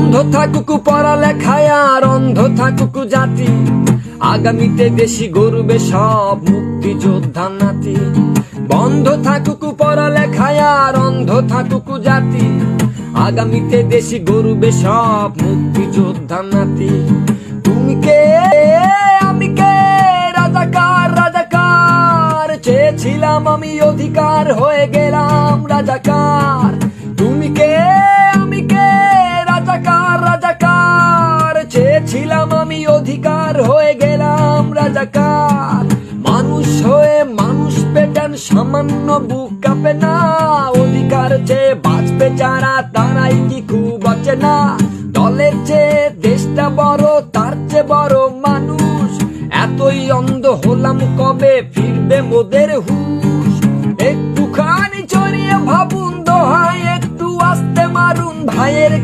বন্ধ থাকুক পড়ালেখায় আর অন্ধ থাকুক জাতি। আগামীতে দেশি গরুবে সব মুক্তি যোদ্ধা নাতি। বন্ধ থাকুক পড়ালেখায় আর অন্ধ থাকুক জাতি। আগামীতে দেশি গরুবে সব মুক্তি যোদ্ধা নাতি। তুমি কে? আমি কে? রাজাকার রাজাকার। চেয়েছিলাম আমি অধিকার হয়ে গেলাম রাজাকার। হয়ে গেলাম রাজাকার। মানুষ হয়ে মানুষ পেটান সামান্য বুক কাঁপে না। অধিকার চেয়ে বাঁচবে যারা, তারাই কি খুব আছে না দলের চেয়ে দেশটা বড়, তার চেয়ে বড় মানুষ। এতই অন্ধ হলাম কবে ফিরবে মোদের হুশ। একটুখানি চড়িয়ে ভাবুন দোহাই একটু আসতে মারুন ভাইয়ের